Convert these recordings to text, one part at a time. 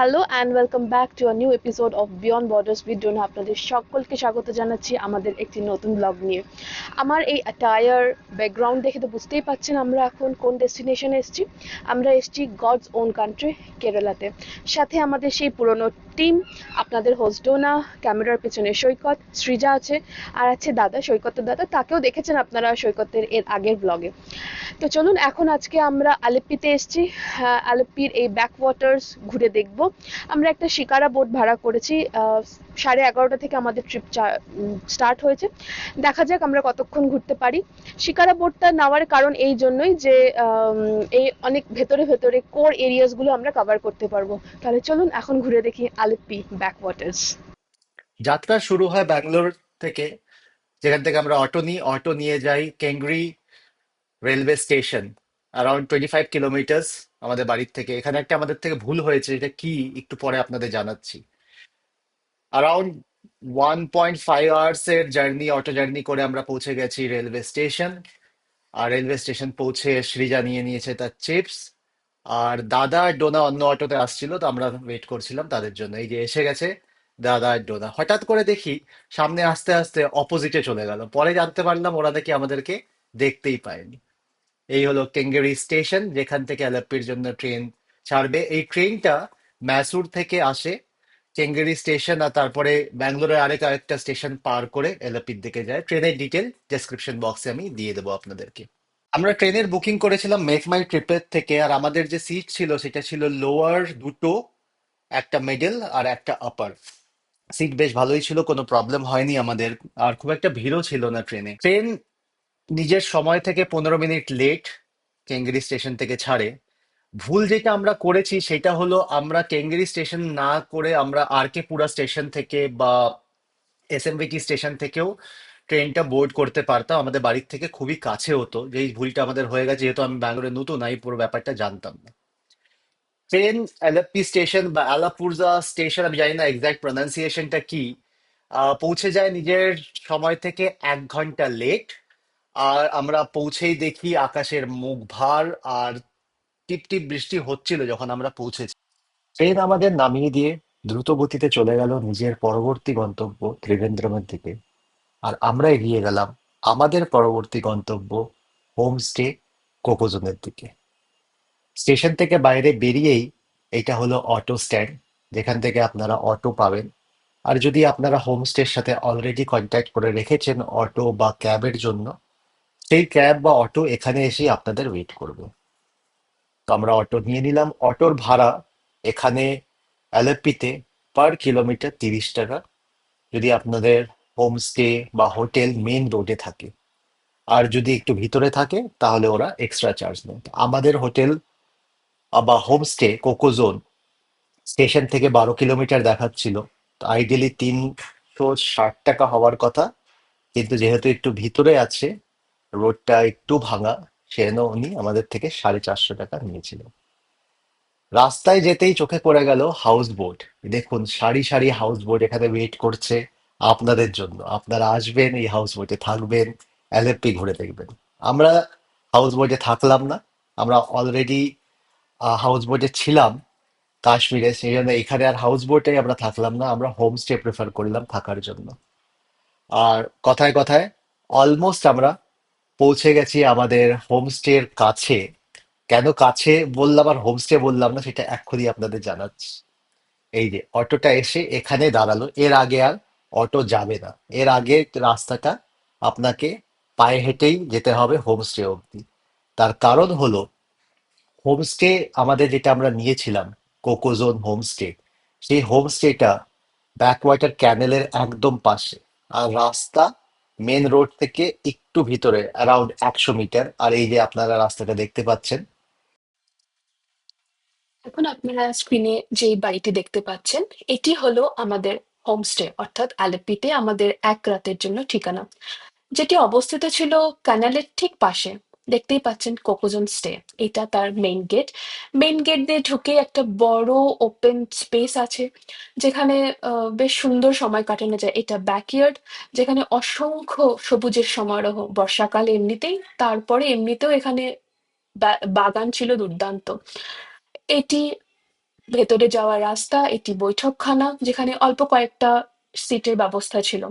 Hello and welcome back to a new episode of Beyond Borders with Dona আপনাদের সকলকে স্বাগত জানাচ্ছি আমাদের একটি নতুন ব্লগ নিয়ে। আমার এই অ্যাটায়ার ব্যাকগ্রাউন্ড দেখে তো বুঝতেই পাচ্ছেন আমরা এখন কোন ডেস্টিনেশনে এসেছি। আমরা এসেছি গডস ওন কান্ট্রি কেরালাতে সাথে আমাদের সেই পুরনো টিম আপনাদের হোস্ট ডোনা ক্যামেরার পেছনে সৈকত, সৃজা আছে, আর আছে দাদা, সৈকতের দাদা। তাকেও দেখেছেন আপনারা সৈকতের এর আগের ব্লগে তো চলুন, এখন আজকে আমরা আলেপ্পিতে এসেছি। আলেপ্পির এই ব্যাক ওয়াটার্স ঘুরে দেখব। আমরা একটা শিকারা বোট ভাড়া করেছি সাড়ে এগারোটা থেকে আমাদের ট্রিপ স্টার্ট হয়েছে। দেখা যাক আমরা কতক্ষণ ঘুরতে পারি। শিকারা বোটটা নেওয়ার কারণ এই জন্যই যে এই অনেক ভেতরে ভেতরে কোর এরিয়াসগুলো আমরা কভার করতে পারব। তাহলে চলুন এখন ঘুরে দেখি আলেপ্পি ব্যাক ওয়াটার্স যাত্রা শুরু হয় ব্যাঙ্গালোর থেকে, যেখান থেকে আমরা অটো নিই অটো নিয়ে যাই Kengeri railway station. Around twenty five kilometres আমাদের বাড়ির থেকে। এখানে একটা আমাদের থেকে ভুল হয়েছে, এটা কি একটু পরে আপনাদের জানাচ্ছি। Around one point five hours এর জার্নি অটো জার্নি করে আমরা পৌঁছে গেছি রেলওয়ে স্টেশন আর রেলওয়ে স্টেশন পৌঁছে সৃজা নিয়ে নিয়েছে তার চিপস আর দাদা আর ডোনা অন্য অটোতে আসছিল, তো আমরা ওয়েট করছিলাম তাদের জন্য। এই যে এসে গেছে দাদা আর ডোনা। হঠাৎ করে দেখি সামনে আস্তে আস্তে অপোজিটে চলে গেল। পরে জানতে পারলাম ওরা নাকি আমাদেরকে দেখতেই পায়নি। এই হলো কেঙ্গেরি স্টেশন যেখান থেকে আলাপ্পির জন্য ট্রেন ছাড়বে। এই ট্রেনটা ম্যাসুর থেকে আসে কেঙ্গেরি স্টেশন আর তারপরে ব্যাঙ্গালোরের আরেক আরেকটা স্টেশন পার করে এলাপির দিকে যায়। ট্রেনের ডিটেল ডেসক্রিপশন বক্সে আমি দিয়ে দেবো আপনাদেরকে। আমরা ট্রেনের বুকিং করেছিলাম মেক মাই ট্রিপের থেকে আর আমাদের যে সিট ছিল সেটা ছিল লোয়ার দুটো, একটা মিডল আর একটা আপার সিট বেশ ভালোই ছিল, কোনো প্রবলেম হয়নি আমাদের। আর খুব একটা ভিড়ও ছিল না ট্রেনে ট্রেন নিজের সময় থেকে পনেরো মিনিট লেট কেঙ্গেরি স্টেশন থেকে ছাড়ে। ভুল যেটা আমরা করেছি সেটা হলো আমরা কেঙ্গেরি স্টেশন না করে আমরা আর কে পুরা স্টেশন থেকে বা এসএমবিটি স্টেশন থেকেও ট্রেনটা বোর্ড করতে পারতাম। আমাদের বাড়ির থেকে খুবই কাছে হতো। যেই ভুলটা আমাদের হয়ে গেছে, যেহেতু আমি ব্যাঙ্গালোরে নতুন এই পুরো ব্যাপারটা জানতাম না। ট্রেন আলাপ্পি স্টেশন বা আলাপুরজা স্টেশন আমি জানি না এক্সাক্ট প্রনাউন্সিয়েশনটা কি পৌঁছে যায় নিজের সময় থেকে এক ঘণ্টা লেট আর আমরা পৌঁছেই দেখি আকাশের মুখ ভার আর টিপ টিপ বৃষ্টি হচ্ছিল যখন আমরা পৌঁছেছি। ট্রেন আমাদের নামিয়ে দিয়ে দ্রুত গতিতে চলে গেল নিজের পরবর্তী গন্তব্য ত্রিভেন্দ্রমের দিকে। আর আমরা এগিয়ে গেলাম আমাদের পরবর্তী গন্তব্য হোমস্টে কোকোজনের দিকে। স্টেশন থেকে বাইরে বেরিয়েই এটা হলো অটো স্ট্যান্ড, যেখান থেকে আপনারা অটো পাবেন। আর যদি আপনারা হোমস্টের সাথে অলরেডি কন্ট্যাক্ট করে রেখেছেন অটো বা ক্যাবের জন্য সেই ক্যাব বা অটো এখানে এসে আপনাদের ওয়েট করবে। তো আমরা অটো নিয়ে নিলাম। অটোর ভাড়া এখানে অ্যালেপ্পিতে পার কিলোমিটার তিরিশ টাকা। যদি আপনাদের হোমস্টে বা হোটেল মেন রোডে থাকে। আর যদি একটু ভিতরে থাকে, তাহলে ওরা এক্সট্রা চার্জ নেয়। আমাদের হোটেল বা হোমস্টে কোকোজোন স্টেশন থেকে বারো কিলোমিটার দেখাচ্ছিল। তো আইডিয়ালি তিনশো ষাট টাকা হওয়ার কথা। কিন্তু যেহেতু একটু ভিতরে আছে রোডটা একটু ভাঙা, সেজন্য উনি আমাদের থেকে সাড়ে চারশো টাকা নিয়েছিল। রাস্তায় যেতেই চোখে পড়ে গেল হাউস বোট দেখুন, সারি সারি হাউস বোট এখানে ওয়েট করছে আপনাদের জন্য। আপনারা আসবেন, এই হাউস বোটে থাকবেন এলএপি ঘুরে দেখবেন। আমরা হাউস বোটে থাকলাম না। আমরা অলরেডি হাউস বোটে ছিলাম কাশ্মীরে সেই জন্য এখানে আর হাউস বোটে আমরা থাকলাম না। আমরা হোমস্টে প্রেফার করলাম থাকার জন্য। আর কথায় কথায় অলমোস্ট আমরা পৌঁছে গেছি আমাদের হোমস্টের কাছে। কেন কাছে বললাম আর হোমস্টে বললাম না সেটা এক্ষুনি আপনাদের জানাচ্ছি। এই যে অটোটা এসে এখানে দাঁড়াল। এর আগে আর অটো যাবে না। এর আগে রাস্তাটা আপনাকে পায়ে হেঁটেই যেতে হবে হোমস্টে অবধি। তার কারণ হলো হোমস্টে আমাদের যেটা আমরা নিয়েছিলাম কোকোজোন হোমস্টে সেই হোমস্টেটা ব্যাকওয়াটার ক্যানেলের একদম পাশে। আর রাস্তা মেন রোড থেকে একটু ভিতরে অ্যারাউন্ড একশো মিটার আর এই যে আপনারা রাস্তাটা দেখতে পাচ্ছেন। এখন আপনারা স্ক্রিনে যেই বাড়িটি দেখতে পাচ্ছেন, এটি হলো আমাদের হোমস্টে অর্থাৎ আলেপিতে আমাদের এক রাতের জন্য ঠিকানা। যেটি অবস্থিত ছিল ক্যানালের ঠিক পাশে। দেখতেই পাচ্ছেন কোকোজন স্টে এটা তার মেইন গেট মেইন গেট দিয়ে ঢুকে একটা বড় ওপেন স্পেস আছে, যেখানে বেশ সুন্দর সময় কাটানো যায়। এটা ব্যাকইয়ার্ড যেখানে অসংখ্য সবুজের সমারোহ, বর্ষাকাল এমনিতেই, তারপরে এমনিতেও এখানে বাগান ছিল দুর্দান্ত। এটি ভেতরে যাওয়ার রাস্তা, এটি বৈঠকখানা, যেখানে অল্প কয়েকটা সিটের ব্যবস্থা ছিল।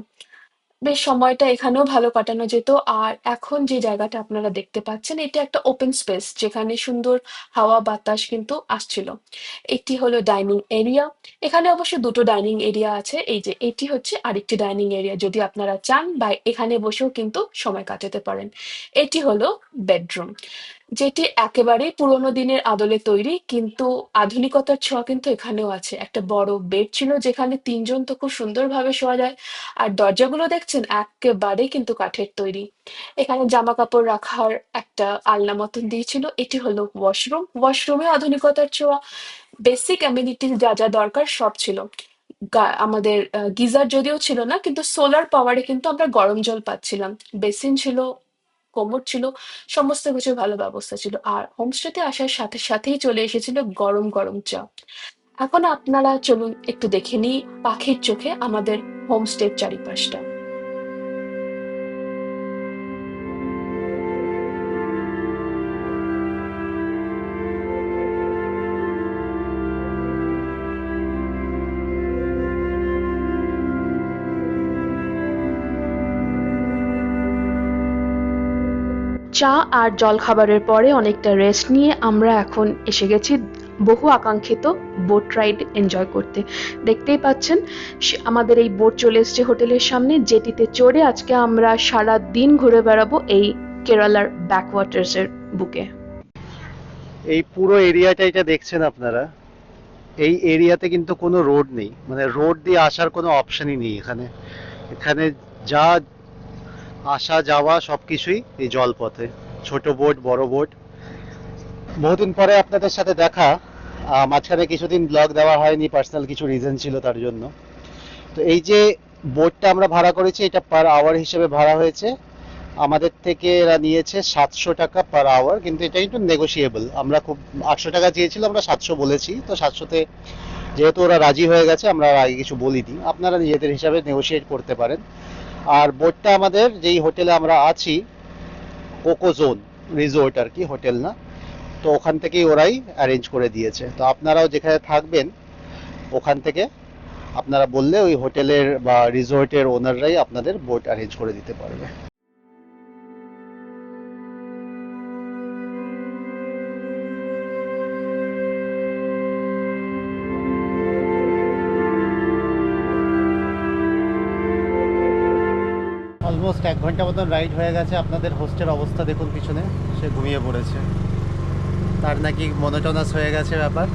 বেশ সময়টা এখানেও ভালো কাটানো যেত। আর এখন যে জায়গাটা আপনারা দেখতে পাচ্ছেন, এটা একটা ওপেন স্পেস যেখানে সুন্দর হাওয়া, বাতাস কিন্তু আসছিল। এটি হলো ডাইনিং এরিয়া এখানে অবশ্য দুটো ডাইনিং এরিয়া আছে। এই যে এটি হচ্ছে আরেকটি ডাইনিং এরিয়া যদি আপনারা চান বা এখানে বসেও কিন্তু সময় কাটাতে পারেন। এটি হলো বেডরুম যেটি একেবারেই পুরোনো দিনের আদলে তৈরি, কিন্তু আধুনিকতার ছোঁয়া কিন্তু এখানেও আছে। একটা বড় বেড ছিল যেখানে তিনজন তো খুব সুন্দরভাবে শোয়া যায়, আর দরজাগুলো দেখছেন একেবারে কিন্তু কাঠের তৈরি। এখানে জামা কাপড় রাখার একটা আলনা মতন দিয়েছিল, এটি হলো ওয়াশরুম ওয়াশরুমে আধুনিকতার ছোঁয়া বেসিক অ্যামিনিটিস যা যা দরকার সব ছিল। আমাদের গিজার যদিও ছিল না, কিন্তু সোলার পাওয়ারে কিন্তু আমরা গরম জল পাচ্ছিলাম। বেসিন ছিল কোমর ছিল, সমস্ত কিছু ভালো ব্যবস্থা ছিল। আর হোমস্টেতে আসার সাথে সাথেই চলে এসেছিল গরম গরম চা। এখন আপনারা চলুন একটু দেখে নিই পাখির চোখে আমাদের হোমস্টের চারিপাশটা। চা আর জলখাবারের পরে অনেকটা রেস্ট নিয়ে আমরা এখন এসে গেছি বহু আকাঙ্ক্ষিত বোট রাইড এনজয় করতে। দেখতেই পাচ্ছেন আমাদের এই বোট চলে এসছে হোটেলের সামনে, যেটিতে চড়ে আজকে আমরা সারা দিন ঘুরে বেড়াবো এই কেরালার ব্যাকওয়াটার্স এর বুকে। এই পুরো এরিয়াটা এটা দেখছেন আপনারা? এই এরিয়াতে কিন্তু কোনো রোড নেই। মানে রোড দিয়ে আসার কোনো অপশনই নেই এখানে। এখানে যা আসা, যাওয়া সবকিছুই এই জলপথে। ছোট বোট, বড় বোট। বহুদিন পরে আপনাদের সাথে দেখা। মাঝখানে কিছুদিন ব্লগ দেওয়া হয়নি পার্সোনাল কিছু রিজন ছিল তার জন্য। তো এই যে বোটটা আমরা ভাড়া করেছি, এটা পার আওয়ার হিসেবে ভাড়া হয়েছে। আমাদের থেকে এরা নিয়েছে সাতশো টাকা পার আওয়ার কিন্তু এটা একটু নেগোশিয়েবল আমরা খুব আটশো টাকা চেয়েছিলাম আমরা সাতশো বলেছি। তো সাতশোতে যেহেতু ওরা রাজি হয়ে গেছে, আমরা আগে কিছু বলিনি। আপনারা নিজেদের হিসাবে নেগোশিয়েট করতে পারেন। আর বোটটা আমাদের যেই হোটেলে আমরা আছি কোকোজোন রিসোর্ট আর কি, হোটেল না? তো ওখান থেকেই ওরাই অ্যারেঞ্জ করে দিয়েছে। তো আপনারাও যেখানে থাকবেন, ওখান থেকে আপনারা বললে ওই হোটেলের বা রিসোর্টের ওনাররাই আপনাদের বোট অ্যারেঞ্জ করে দিতে পারবে। অলমোস্ট এক ঘণ্টা মতন রাইড হয়ে গেছে। আপনাদের হোস্টের অবস্থা দেখুন পিছনে, সে ঘুমিয়ে পড়েছে। তার নাকি মনোটনাস হয়ে গেছে ব্যাপার।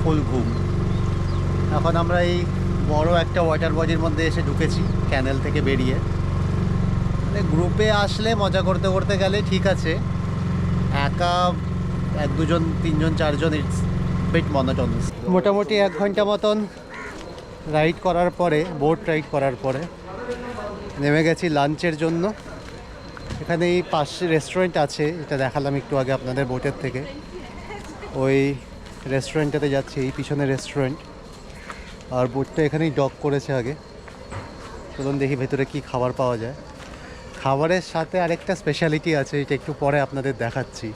ফুল ঘুম। এখন আমরা এই বড় একটা ওয়াটার বডির মধ্যে এসে ঢুকেছি ক্যানেল থেকে বেরিয়ে। মানে গ্রুপে আসলে মজা করতে করতে গেলে ঠিক আছে। একা এক দুজন, তিনজন, চারজন ইটস বেট মনোটনাস মোটামুটি এক ঘণ্টা মতন রাইড করার পরে বোট রাইড করার পরে নেমে গেছি লাঞ্চের জন্য। এখানে এই পাশে রেস্টুরেন্ট আছে, এটা দেখালাম একটু আগে আপনাদের বোটের থেকে। ওই রেস্টুরেন্টটাতে যাচ্ছি, এই পিছনে রেস্টুরেন্ট আর বোটটা এখানেই ডক করেছে আগে। চলুন দেখি ভেতরে কি খাবার পাওয়া যায়। খাবারের সাথে আরেকটা স্পেশালিটি আছে, এটা একটু পরে আপনাদের দেখাচ্ছি।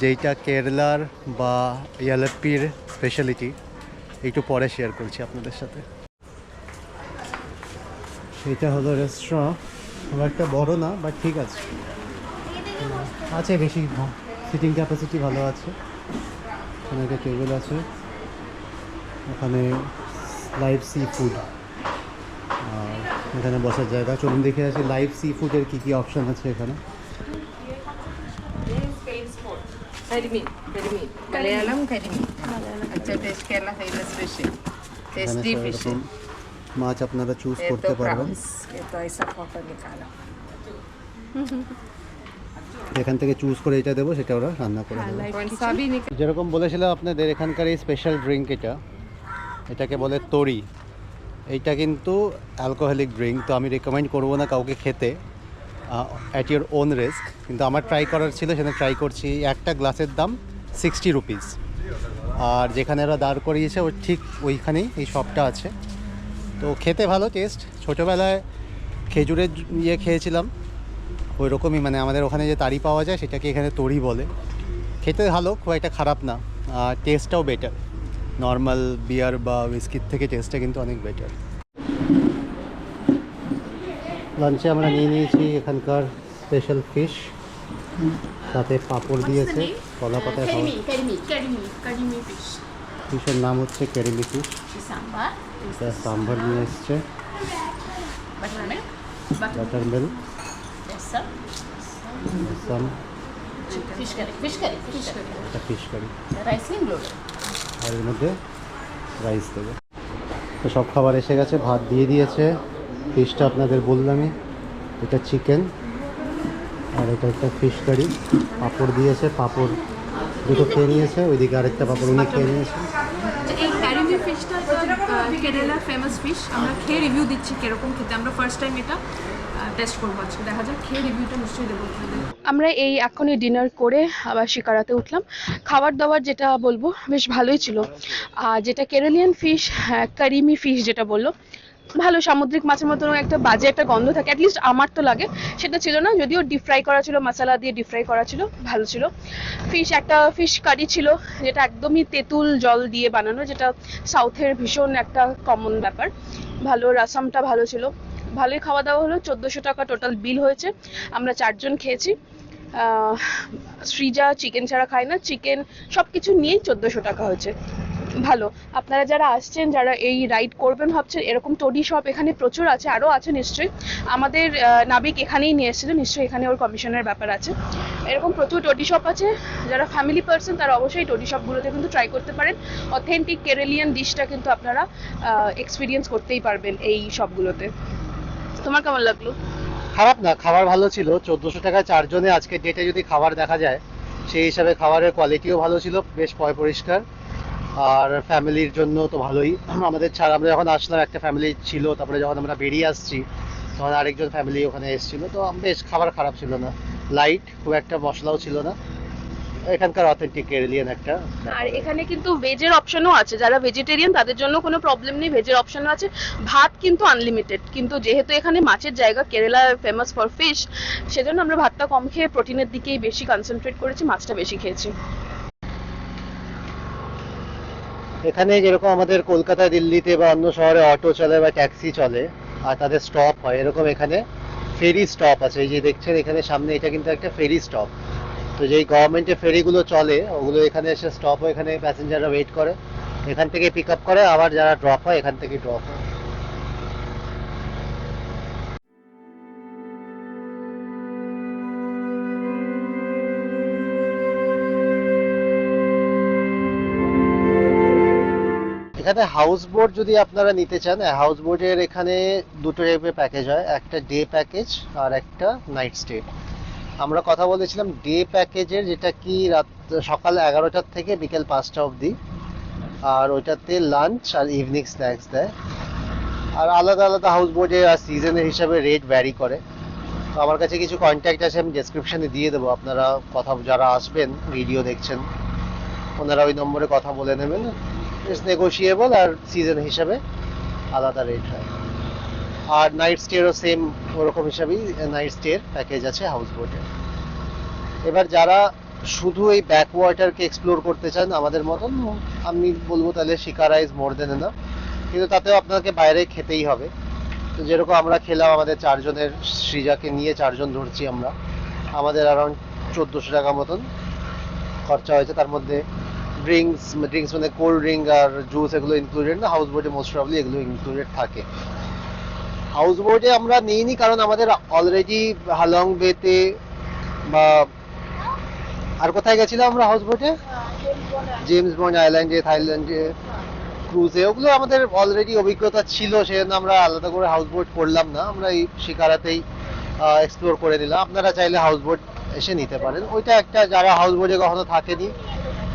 যেইটা কেরালার বা ইয়ালাপ্পির স্পেশালিটি একটু পরে শেয়ার করছি আপনাদের সাথে। এটা হলো রেস্তোরাঁ খুব একটা বড় না বাট ঠিক আছে। আছে বেশি সিটিং ক্যাপাসিটি ভালো আছে। ওখানে একটা টেবিল আছে। ওখানে লাইভ সি ফুড আর এখানে বসার জায়গা। চলুন দেখে আছে লাইভ সি ফুডের কী কী অপশান আছে এখানে। കരിമീൻ মাছ আপনারা চুজ করতে পারবেন এখান থেকে চুজ করে এটা দেবো সেটা ওরা রান্না করে যেরকম বলেছিলাম আপনাদের এখানকার এই স্পেশাল ড্রিঙ্ক এটা এটাকে বলে তরি। এইটা কিন্তু অ্যালকোহলিক ড্রিঙ্ক তো আমি রেকমেন্ড করব না কাউকে খেতে। অ্যাট ইউর ওন রিস্ক কিন্তু আমার ট্রাই করার ছিল সেখানে ট্রাই করছি। একটা গ্লাসের দাম সিক্সটি রুপিস আর যেখানে ওরা দাঁড় করিয়েছে ওর ঠিক ওইখানেই এই শপটা আছে। তো খেতে ভালো টেস্ট ছোটোবেলায় খেজুরের ইয়ে খেয়েছিলাম। ওই রকমই মানে আমাদের ওখানে যে তারি পাওয়া যায় সেটাকে এখানে তরি বলে। খেতে ভালো খুব একটা খারাপ না। আর টেস্টটাও বেটার নর্মাল বিয়ার বা উইস্কির থেকে টেস্টটা কিন্তু অনেক বেটার লাঞ্চে আমরা নিয়ে নিয়েছি এখানকার স্পেশাল ফিশ সাথে পাঁপড় দিয়েছে কলা পাতায় ফিশের নাম হচ্ছে কেরিলি ফিশ এটা সাম্বার নিয়ে এসছে। বাটার ফিশ কারি Rice আর এর মধ্যে রাইস দেবে। তো সব খাবার এসে গেছে ভাত দিয়ে দিয়েছে। ফিশটা আপনাদের বললামই। এটা চিকেন আর এটা একটা ফিশ কারি পাঁপড় দিয়েছে পাঁপড় দুটো খেয়ে নিয়েছে। ওইদিকে আরেকটা পাঁপড় উনি খেয়ে নিয়েছে যে এই ক্যারিমি ফিশটা তো কেরালার ফেমাস ফিশ আমরা খেয়ে রিভিউ দিচ্ছি কীরকম খেতে। আমরা ফার্স্ট টাইম এটা টেস্ট করব আজকে। দেখা যাক, খেয়ে রিভিউটা নিশ্চয়ই দেবো আমরা এই এখনই ডিনার করে আবার শিকারাতে উঠলাম। খাবার দাবার যেটা বলব, বেশ ভালোই ছিল। আর যেটা কেরালিয়ান ফিশ কারিমি ফিশ যেটা বলল ভালো সামুদ্রিক মাছের মতন একটা বাজে একটা গন্ধ থাকে অ্যাটলিস্ট আমার তো লাগে। সেটা ছিল না, যদিও ডিপ ফ্রাই করা ছিল মশলা দিয়ে ডিপ ফ্রাই করা ছিল, ভালো ছিল। ফিশ একটা ফিশ কারি ছিল, যেটা একদমই তেঁতুল জল দিয়ে বানানো, যেটা সাউথের ভীষণ একটা কমন ব্যাপার। ভালো রাসামটা ভালো ছিল। ভালোই খাওয়া দাওয়া হলো, চোদ্দোশো টাকা টোটাল বিল হয়েছে। আমরা চারজন খেয়েছি। সৃজা চিকেন ছাড়া খায় না চিকেন সব কিছু নিয়েই চোদ্দোশো টাকা হয়েছে। ভালো। আপনারা যারা আসছেন, যারা এই রাইড করবেন, ভাবছেন এরকম টোডি শপ এখানে প্রচুর আছে আরও আছে নিশ্চয়ই। আমাদের নাবিক এখানেই নিয়ে এসেছিল নিশ্চয়ই এখানে ওর কমিশনের ব্যাপার আছে। এরকম প্রচুর টোডি শপ আছে, যারা ফ্যামিলি পার্সন তারা অবশ্যই টোডি শপগুলোতে কিন্তু ট্রাই করতে পারেন। অথেন্টিক কেরেলিয়ান ডিশটা কিন্তু আপনারা এক্সপিরিয়েন্স করতেই পারবেন এই শপগুলোতে তোমার কেমন লাগল? খারাপ না, খাবার ভালো ছিল। চোদ্দোশো টাকায় চারজনে আজকে ডেটে যদি খাবার দেখা যায়, সেই হিসাবে খাবারের কোয়ালিটিও ভালো ছিল, বেশ পয় পরিষ্কার আর ফ্যামিলির জন্য তো ভালোই। আমাদের ছাড়া আমরা যখন আসলাম, একটা ফ্যামিলি ছিল, তারপরে যখন আমরা বেরিয়ে আসছি, তখন আরেকজন ফ্যামিলি ওখানে এসেছিল। তো বেশ খাবার খারাপ ছিল না। লাইট খুব একটা মশলাও ছিল না। এখানকার অথেন্টিক কেরেলিয়ান একটা আর এখানে কিন্তু ভেজের অপশনও আছে। যারা ভেজিটেরিয়ান তাদের জন্য কোনো প্রবলেম নেই। ভেজের অপশনও আছে। ভাত কিন্তু আনলিমিটেড কিন্তু যেহেতু এখানে মাছের জায়গা কেরালা ফেমাস ফর ফিশ সেজন্য আমরা ভাতটা কম খেয়ে প্রোটিনের দিকেই বেশি কনসেন্ট্রেট করেছি, মাছটা বেশি খেয়েছি। এখানে যেরকম আমাদের কলকাতা, দিল্লিতে বা অন্য শহরে অটো চলে বা ট্যাক্সি চলে, আর তাদের স্টপ হয়, এরকম এখানে ফেরি স্টপ আছে। এই যে দেখছেন এখানে সামনে, এটা কিন্তু একটা ফেরি স্টপ তো যেই গভর্নমেন্টের ফেরিগুলো চলে, ওগুলো এখানে এসে স্টপ হয়, এখানে প্যাসেঞ্জাররা ওয়েট করে। এখান থেকে পিক আপ করে, আবার যারা ড্রপ হয়, এখান থেকে ড্রপ হয়। এখানে হাউস বোট যদি আপনারা নিতে চান হাউস বোটের এখানে দুটো টাইপের প্যাকেজ হয়, একটা ডে প্যাকেজ আর একটা নাইট স্টে আমরা কথা বলেছিলাম ডে প্যাকেজের যেটা কি রাত, সকাল এগারোটার থেকে বিকেল পাঁচটা অবধি, আর ওইটাতে লাঞ্চ আর ইভিনিং স্ন্যাক্স দেয়। আর আলাদা আলাদা হাউস বোটে আর সিজনের হিসাবে রেট ভ্যারি করে। তো আমার কাছে কিছু কন্ট্যাক্ট আছে, আমি ডেসক্রিপশনে দিয়ে দেবো। আপনারা কথা, যারা আসবেন ভিডিও দেখছেন, ওনারা ওই নম্বরে কথা বলে নেবেন। ইটস নেগোশিয়েবল আর সিজন হিসাবে আলাদা রেট হয়। আর নাইট স্টেরও সেম ওরকম হিসাবেই নাইট স্টের প্যাকেজ আছে হাউস বোটে এবার যারা শুধু এই ব্যাক ওয়াটারকে এক্সপ্লোর করতে চান আমাদের মতন, আমি বলব তাহলে শিকারা ইজ মোর দেন না কিন্তু তাতেও আপনাকে বাইরে খেতেই হবে। তো যেরকম আমরা খেলাম, আমাদের চারজনের সৃজাকে নিয়ে চারজন ধরছি আমরা। আমাদের অ্যারাউন্ড চোদ্দোশো টাকা মতন খরচা হয়েছে, তার মধ্যে ড্রিঙ্কস ড্রিঙ্কস মানে কোল্ড ড্রিঙ্ক আর জুস এগুলো ইনক্লুডেড না হাউস বোটে মোস্ট প্রবলি এগুলো ইনক্লুডেড থাকে। হাউস বোটে আমরা নিইনি কারণ আমাদের অলরেডি হালং বেতে বা আর কোথায় গেছিলাম আমরা হাউস বোটে জেমস বন্ড আইল্যান্ডে থাইল্যান্ডে ক্রুজে ওগুলো আমাদের অলরেডি অভিজ্ঞতা ছিল, সেজন্য আমরা আলাদা করে হাউস বোট করলাম না। আমরা এই শিকারাতেই এক্সপ্লোর করে নিলাম। আপনারা চাইলে হাউস বোট এসে নিতে পারেন। ওইটা একটা যারা হাউস বোটে কখনো থাকেনি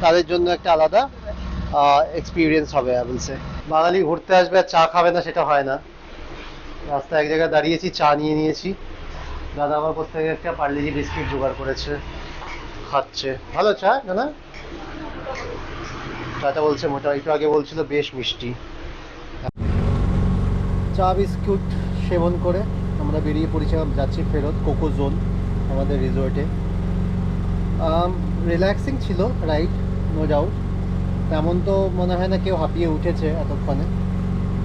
তাদের জন্য একটা আলাদা এক্সপিরিয়েন্স হবে বলছে বাঙালি ঘুরতে আসবে, আর চা খাবে না, সেটা হয় না। রাস্তায় এক জায়গায় দাঁড়িয়েছি, চা নিয়ে নিয়েছি। দাদা আমার কোথা থেকে একটা পার্লেজি বিস্কিট জোগাড় করেছে, খাচ্ছে। ভালো চা না চাটা বলছে মোটা, একটু আগে বলছিল বেশ মিষ্টি। চা, বিস্কুট সেবন করে আমরা বেরিয়ে পড়েছিলাম, যাচ্ছি ফেরত, কোকো জোন, আমাদের রিসোর্টে রিল্যাক্সিং ছিল রাইড নো ডাউট তেমন তো মনে হয় না কেউ হাঁপিয়ে উঠেছে এতক্ষণে।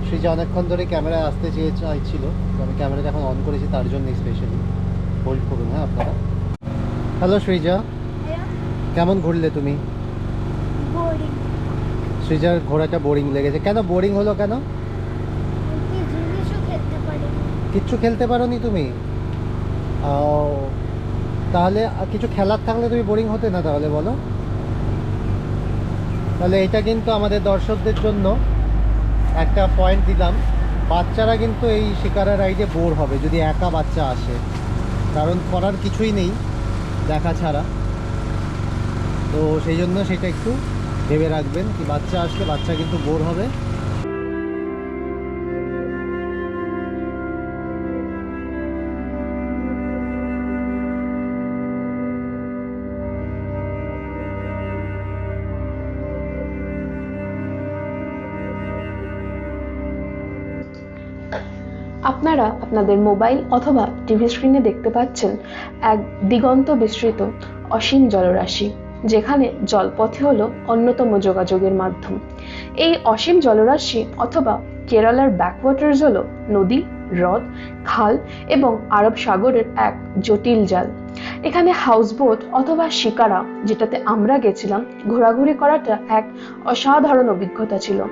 সৃজা অনেকক্ষণ ধরে ক্যামেরায় আসতে চেয়ে চাইছিল তো আমি ক্যামেরাটা এখন অন করেছি তার জন্য স্পেশালি হোল্ড করুন হ্যাঁ আপনারা। হ্যালো সৃজা। কেমন ঘুরলে তুমি? সৃজার ঘোরাটা বোরিং লেগেছে। কেন বোরিং হলো কেন? কি জিনিসও খেলতে পারো নি তুমি? তাহলে কিছু খেলার থাকলে তুমি বোরিং হতে না তাহলে বলো? তাহলে এটা কিন্তু আমাদের দর্শকদের জন্য একটা পয়েন্ট দিলাম। বাচ্চারা কিন্তু এই শিকারা রাইডে বোর হবে যদি একা বাচ্চা আসে। কারণ করার কিছুই নেই দেখা ছাড়া। তো সেই জন্য সেটা একটু ভেবে রাখবেন কি বাচ্চা আসলে বাচ্চা কিন্তু বোর হবে। আপনারা আপনাদের মোবাইল অথবা টিভি স্ক্রিনে দেখতে পাচ্ছেন এক দিগন্ত বিস্তৃত অসীম জলরাশি, যেখানে জলপথে হলো অন্যতম যোগাযোগের মাধ্যম। এই অসীম জলরাশি অথবা কেরালার ব্যাকওয়াটার্স হলো নদী, হ্রদ, খাল এবং আরব সাগরের এক জটিল জাল। এখানে হাউসবোট অথবা শিকারা, যেটাতে আমরা গেছিলাম, ঘোরাঘুরি করাটা এক অসাধারণ অভিজ্ঞতা ছিল।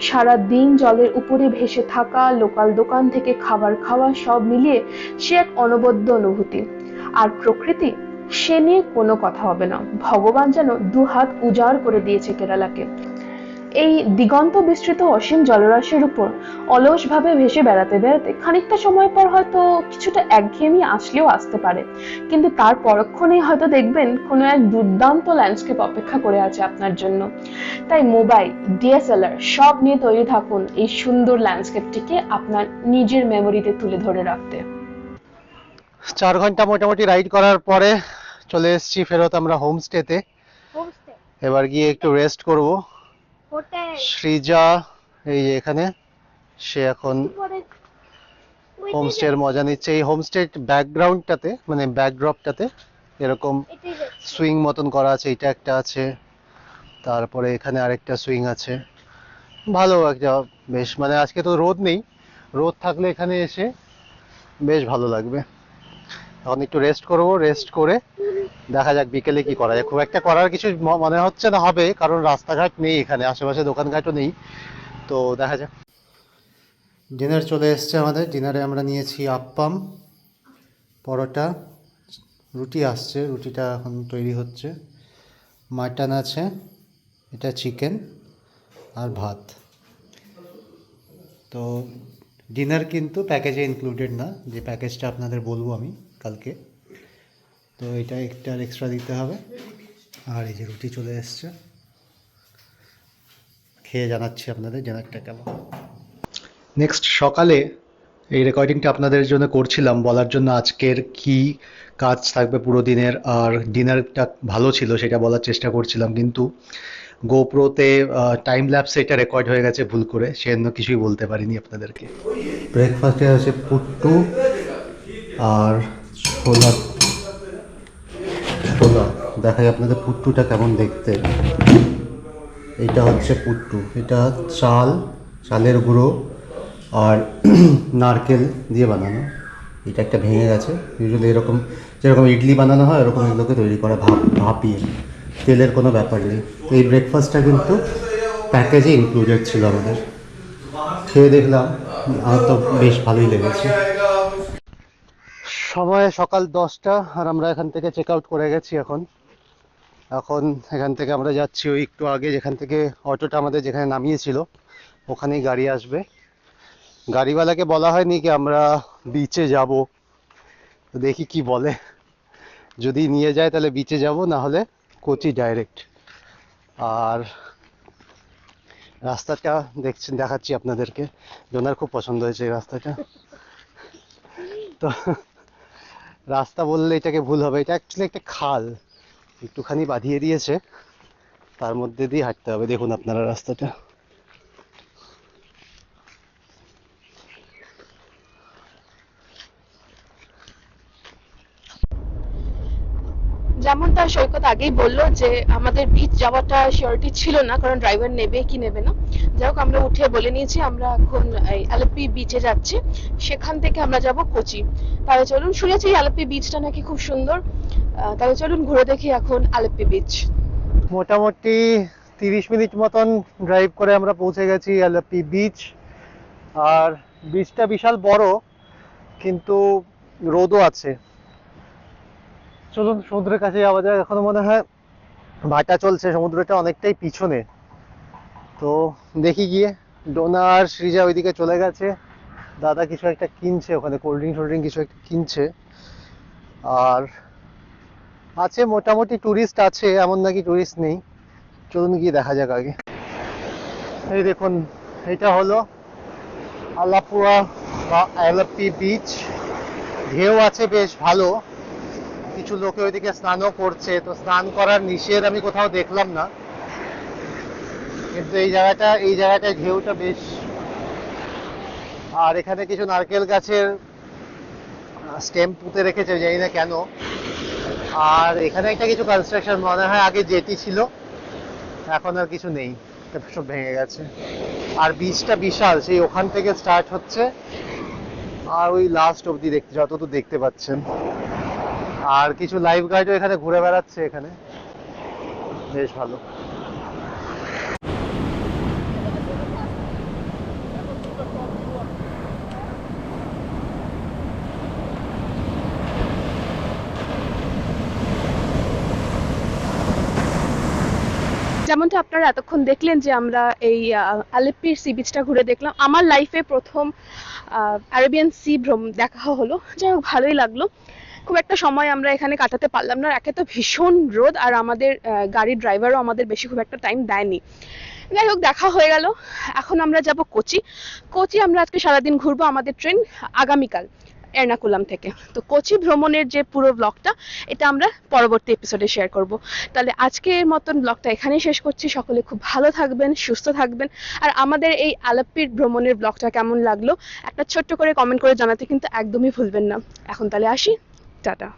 সারা দিন জলের উপরে ভেসে থাকা লোকাল দোকান থেকে খাবার খাওয়া সব মিলিয়ে সে এক অনবদ্য অনুভূতি। আর প্রকৃতি? সে নিয়ে কোনো কথা হবে না। ভগবান যেন দু হাত উজাড় করে দিয়েছে কেরালাকে। এই দিগন্ত বিস্তৃত অসীম জলরাশির উপর অলসভাবে ভেসে বেড়াতে বেড়াতে খানিকটা সময় পর হয়তো কিছুটা একঘেয়েমি আসলেও আসতে পারে। কিন্তু তার পরক্ষণেই হয়তো দেখবেন কোনো এক দুর্দান্ত ল্যান্ডস্কেপ অপেক্ষা করে আছে আপনার জন্য। তাই মোবাইল ডিএসএলআর সব নিয়ে তৈরি থাকুন এই সুন্দর ল্যান্ডস্কেপটিকে আপনার নিজের মেমোরিতে তুলে ধরে রাখতে। চার ঘণ্টা মোটামুটি রাইড করার পরে চলে এসেছি ফেরত আমরা হোমস্টেতে হোমস্টে এবার গিয়ে একটু রেস্ট করব। সৃজা এই যে এখানে সে এখন হোমস্টের মজা নিচ্ছে। এই হোমস্টে ব্যাকগ্রাউন্ডটাতে মানে ব্যাকড্রপটাতে এরকম সুইং মতন করা আছে এটা একটা আছে। তারপরে এখানে আরেকটা সুইং আছে। ভালো একটা বেশ মানে আজকে তো রোদ নেই। রোদ থাকলে এখানে এসে বেশ ভালো লাগবে। এখন একটু রেস্ট করব রেস্ট করে দেখা যাক বিকেলে কি করা যায়। খুব একটা করার কিছু মনে হচ্ছে না, হবে, কারণ রাস্তাঘাট নেই এখানে, আশেপাশে দোকানঘাটও নেই। তো দেখা যাক। ডিনার চলে এসছে আমাদের। ডিনারে আমরা নিয়েছি আপ্পাম, পরোটা, রুটি আসছে, রুটিটা এখন তৈরি হচ্ছে। মাটন আছে, এটা চিকেন আর ভাত। তো ডিনার কিন্তু প্যাকেজে ইনক্লুডেড না, যে প্যাকেজটা আপনাদের বলব আমি কালকে। তো এটা একটা এক্সট্রা দিতে হবে। আর এই যে রুটি চলে এসছে। খেয়ে জানাচ্ছি আপনাদের ডিনারটা কেমন। নেক্সট সকালে এই রেকর্ডিংটা আপনাদের জন্য করছিলাম বলার জন্য আজকের কি কাজ থাকবে পুরো দিনের আর ডিনারটা ভালো ছিল সেটা বলার চেষ্টা করছিলাম কিন্তু গোপ্রোতে টাইম ল্যাপসে এটা রেকর্ড হয়ে গেছে ভুল করে সেজন্য কিছুই বলতে পারিনি আপনাদেরকে। ব্রেকফাস্টে আছে পুট্টু আর ছোলা ছোলা দেখাই আপনাদের পুট্টুটা কেমন দেখতে। এটা হচ্ছে পুট্টু, এটা চাল, চালের গুঁড়ো আর নারকেল দিয়ে বানানো। এটা একটা ভেঙে গেছে। ইউজুয়ালি এরকম, যেরকম ইডলি বানানো হয় এরকম এগুলোকে তৈরি করা ভাপ, ভাপিয়ে। তেলের কোনো ব্যাপার নেই। এই ব্রেকফাস্টটা কিন্তু প্যাকেজে ইনক্লুডেড ছিল আমাদের। খেয়ে দেখলাম, আমার তো বেশ ভালোই লেগেছে। সময় সকাল দশটা, আর আমরা এখান থেকে চেক আউট করে গেছি এখন। এখন এখান থেকে আমরা যাচ্ছি ওই একটু আগে, যেখান থেকে অটোটা আমাদের যেখানে নামিয়েছিল, ওখানেই গাড়ি আসবে। গাড়িওয়ালাকে বলা হয়নি কি আমরা বিচে যাব। দেখি কি বলে। যদি নিয়ে যায় তাহলে বিচে যাব, না হলে কোচি ডাইরেক্ট আর রাস্তাটা দেখছেন দেখাচ্ছি আপনাদেরকে। জোনার খুব পছন্দ হয়েছে এই রাস্তাটা। তো রাস্তা বললে এটাকে ভুল হবে। এটা অ্যাকচুয়ালি একটা খাল। একটুখানি বাঁধিয়ে দিয়েছে। তার মধ্যে দিয়ে হাঁটতে হবে। দেখুন আপনারা রাস্তাটা। যেমনটা সৈকত আগেই বলল যে আমাদের বিচ যাওয়াটা শিওরিটি ছিল না, কারণ ড্রাইভার নেবে কি নেবে না। যাই হোক, আমরা উঠে বলে নিয়েছি, আমরা এখন এই বিচে যাচ্ছি। সেখান থেকে আমরা যাব কোচি। তাহলে চলুন, শুনেছি আলেপ্পি বিচটা নাকি খুব সুন্দর। তাহলে চলুন ঘুরে দেখি এখন আলেপ্পি বিচ মোটামুটি তিরিশ মিনিট মতন ড্রাইভ করে আমরা পৌঁছে গেছি আলাপি বিচ আর বিচটা বিশাল বড়, কিন্তু রোদও আছে। চলুন, সমুদ্রের কাছে যাওয়া যায় এখনও মনে হয় ভাটা চলছে, সমুদ্রটা অনেকটাই পিছনে। তো দেখি গিয়ে। ডোনা আর সৃজা ওইদিকে চলে গেছে। দাদা কিছু একটা কিনছে ওখানে কোল্ড ড্রিঙ্ক ড্রিঙ্ক কিছু একটা কিনছে। আর আছে মোটামুটি টুরিস্ট আছে, এমন নাকি টুরিস্ট নেই। চলুন গিয়ে দেখা যাক আগে। এই দেখুন, এটা হলো আলাপুয়া বা আলাপ্পি বিচ ঢেউ আছে বেশ ভালো। কিছু লোকে ওইদিকে স্নানও করছে। তো স্নান করার নিষেধ আমি কোথাও দেখলাম না। কিন্তু এই জায়গাটা, এই জায়গাটায় ঢেউটা বেশ আর এখানে কিছু নারকেল গাছের স্টেম পুঁতে রেখেছে, জানি না কেন। আর এখানে একটা কিছু কনস্ট্রাকশন মনে হয় আগে জেটি ছিল, এখন আর কিছু নেই, সব ভেঙে গেছে। আর বীজটা বিশাল, সেই ওখান থেকে স্টার্ট হচ্ছে। আর ওই লাস্ট অবধি দেখতে, যতদূর দেখতে পাচ্ছেন। আর কিছু লাইফ গার্ডও এখানে ঘুরে বেড়াচ্ছে এখানে। বেশ ভালো। যেমনটা আপনারা এতক্ষণ দেখলেন যে আমরা এই আলেপ্পির সি বিচটা ঘুরে দেখলাম, আমার লাইফে প্রথম আরবিয়ান সি ভ্রম, দেখা হলো। যাই হোক, ভালোই লাগল। খুব একটা সময় আমরা এখানে কাটাতে পারলাম না একে তো ভীষণ রোদ, আর আমাদের গাড়ির ড্রাইভারও আমাদের বেশি খুব একটা টাইম দেয়নি। যাই হোক, দেখা হয়ে গেল। এখন আমরা যাব কোচি। কোচি আমরা আজকে সারাদিন ঘুরবো আমাদের ট্রেন আগামীকাল। এর্নাকুলাম থেকে। তো কোচি ভ্রমণের যে পুরো ব্লগটা এটা আমরা পরবর্তী এপিসোডে শেয়ার করব। তাহলে আজকের মতন ব্লগটা এখানেই শেষ করছি। সকলে খুব ভালো থাকবেন, সুস্থ থাকবেন। আর আমাদের এই আলাপ্পির ভ্রমণের ব্লগটা কেমন লাগল, একটা ছোট্ট করে কমেন্ট করে জানাতে কিন্তু একদমই ভুলবেন না। এখন তাহলে আসি। টাটা।